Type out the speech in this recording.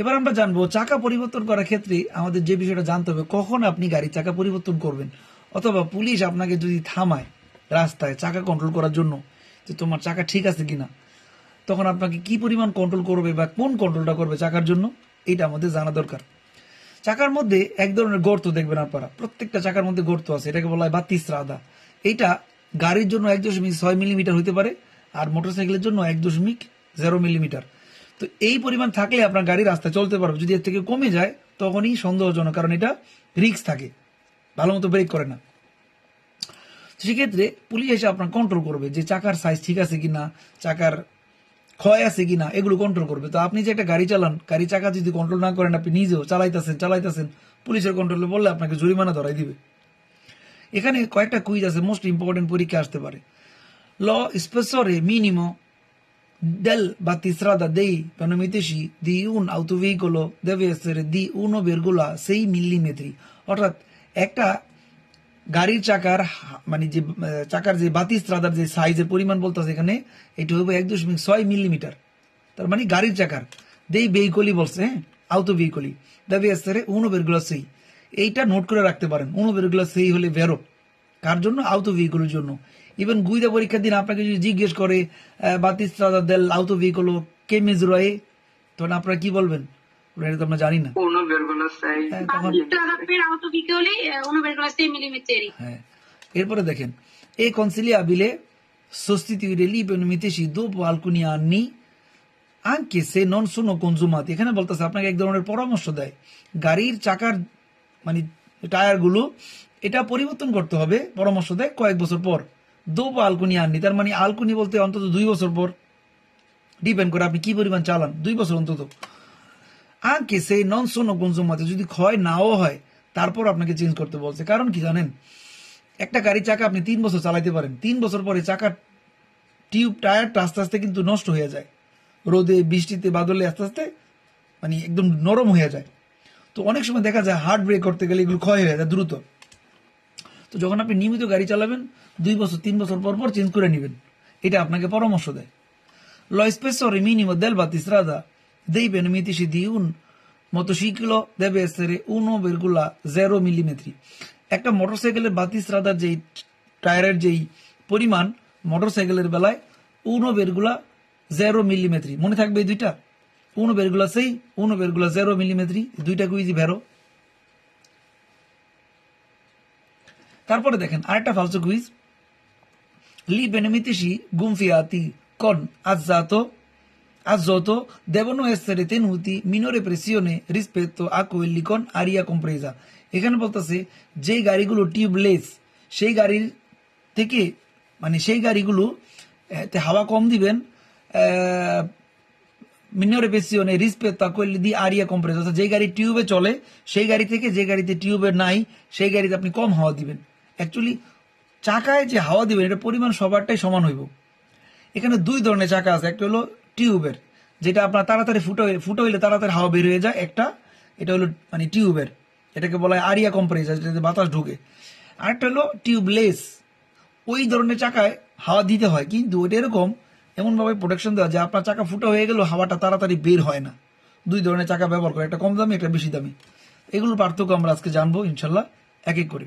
এবার আমরা জানব চাকা পরিবর্তন করার ক্ষেত্রে আমাদের যে বিষয়টা জানতে হবে, কখন আপনি গাড়ির চাকা পরিবর্তন করবেন? অথবা পুলিশ আপনাকে যদি থামায় রাস্তায় চাকা কন্ট্রোল করার জন্য যে তোমার চাকা ঠিক আছে কিনা, তখন আপনাকে কি পরিমাণ কন্ট্রোল করবে বা কোন কন্ট্রোলটা করবে চাকার জন্য? এটা আমাদের জানা দরকার। চাকার মধ্যে এক ধরনের গর্ত দেখবেন আপনারা। প্রত্যেকটা চাকার মধ্যে গর্ত আছে, এটাকে বলা হয় বাতিস রাদা এইটা গাড়ির জন্য এক দশমিক ছয় মিলিমিটার হতে পারে আর মোটরসাইকেলের জন্য এক দশমিক জিরো মিলিমিটার তো এই পরিমাণ থাকলে আপনার গাড়ি রাস্তায় চলতে পারবে। যদি এর থেকে কমে যায়, তখনই সন্দেহজনক, কারণ এটা রিস্ক থাকে। ভালো মতো ব্রেক করে না। সেক্ষেত্রে পুলিশ এসে আপনার কন্ট্রোল করবে যে চাকার সাইজ ঠিক আছে কিনা, চাকার ক্ষয় আছে কিনা, এগুলো কন্ট্রোল করবে। তো আপনি যে একটা গাড়ি চালান, গাড়ি চাকা যদি কন্ট্রোল না করেন, আপনি নিজেও চালাইতেছেন চালাইতেছেন, পুলিশের কন্ট্রোলে বললে আপনাকে জরিমানা ধরাই দিবে। এখানে কয়েকটা কুইজ আছে মোস্ট ইম্পর্টেন্ট পরীক্ষা আসতে পারে। ল স্পেসরে মিনিমো del battistrada dei pneumatici di un autoveicolo deve essere di 1,6 millimetre অর্থাৎ একটা গাড়ির চাকার মানে যে চাকার যে বাতিস্ত্রাদার যে সাইজের পরিমাণ বলতেছে এখানে এটা হবে এক দশমিক ছয় মিলিমিটার তার মানে গাড়ির চাকার। দেই ভেহিকলি বলছে হ্যাঁ আউতো ভেহিকলি দেবে উনো বেরগুলো সেই এইটা নোট করে রাখতে পারেন উনো বেরগুলো সেই হলে বেরো কার জন্য? আউতো ভেহিকলের জন্য। ইভেন গুইদা পরীক্ষার দিন আপনাকে যদি জিজ্ঞেস করে দেল আউতো ভেহিকল কে মেজরয়ে তখন আপনারা কি বলবেন? বলবেন, এটা তো আমরা জানি না। হ্যাঁ, 1,6 mm. হ্যাঁ। এরপরে দেখেন এ কনসিলিয়াবিলে sostituire gli pneumatici dopo alcuni anni anche se non sono consumati এখানে বলতেছে আপনাকে এক ধরনের পরামর্শ দেয়। গাড়ির চাকার মানে টায়ারগুলো এটা পরিবর্তন করতে হবে পরামর্শ দেয় কয়েক বছর পর। দোপ আলকুনি আননি, তার মানে আলকুনি বলতে অন্তত দুই বছর পর। ডিপেন্ড করে আপনি কি পরিমাণ চালান, দুই বছর অন্তত। আঁকে সেই নন সোনো কনজুমাতে যদি ক্ষয় নাও হয়, তারপর আপনাকে চেঞ্জ করতে বলছে। কারণ কি জানেন? একটা গাড়ি চাকা আপনি তিন বছর চালাইতে পারেন। তিন বছর পরে চাকার টিউব টায়ারটা আস্তে আস্তে কিন্তু নষ্ট হয়ে যায়। রোদে, বৃষ্টিতে, বাদলে আস্তে আস্তে মানে একদম নরম হয়ে যায়। তো অনেক সময় দেখা যায় হার্ড ব্রেক করতে গেলে এগুলো ক্ষয় হয়ে যায় দ্রুত। তো যখন আপনি নিয়মিত গাড়ি চালাবেন দুই বছর তিন বছর পর পর চেঞ্জ করে নেবেন। এটা আপনাকে পরামর্শ দেয়। Lo spessore minimo del battistrada dei pneumatici di un motociclo deve essere 1,0 millimetre একটা মোটরসাইকেলের বাতিস্রাদার যেই টায়ারের যেই পরিমাণ মোটরসাইকেলের বেলায় উনো বেরগুলা জেরো মিলিমিটার মনে থাকবে দুইটা? উনো বেরগুলা সেই উনো বেরগুলা জেরো মিলিমিটার দুইটা কুইজি ভেরো। তারপরে দেখেন আরেকটা ফালসো quiz benefici gonfiati con azoto, azoto devono essere tenuti minore pressione rispetto a quelli con aria compresa. এখানে বলতেছে যে গাড়িগুলো টিউবলেস সেই গাড়ির থেকে মানে সেই গাড়িগুলো হাওয়া কম দিবেন মিনিয়রে প্রেসিওনে রিসপেক্ট কোয়েলি দি আরিয়া কম্প্রেস অর্থাৎ যে গাড়ি টিউবে চলে সেই গাড়ি থেকে যে গাড়িতে টিউবে নাই সেই গাড়িতে আপনি কম হাওয়া দিবেন। অ্যাকচুয়ালি চাকায় যে হাওয়া দিবেন এটা পরিমাণ সবারটাই সমান হইব। এখানে দুই ধরনের চাকা আছে, একটা হলো টিউবের, যেটা আপনার তাড়াতাড়ি ফুটো ফুটো হইলে তাড়াতাড়ি হাওয়া বের হয়ে যায়, একটা, এটা হলো মানে টিউবের, এটাকে বলা হয় আরিয়া কম্প্রেসার যেটাতে বাতাস ঢুকে। আরেকটা হলো টিউবলেস, ওই ধরনের চাকায় হাওয়া দিতে হয়, কিন্তু ওইটা এরকম, এমনভাবে প্রোটেকশন দেওয়া যে আপনার চাকা ফুটো হয়ে গেলেও হাওয়াটা তাড়াতাড়ি বের হয় না। দুই ধরনের চাকা ব্যবহার করে, একটা কম দামি, একটা বেশি দামি। এগুলোর পার্থক্য আমরা আজকে জানব, ইনশাল্লাহ, এক এক করে।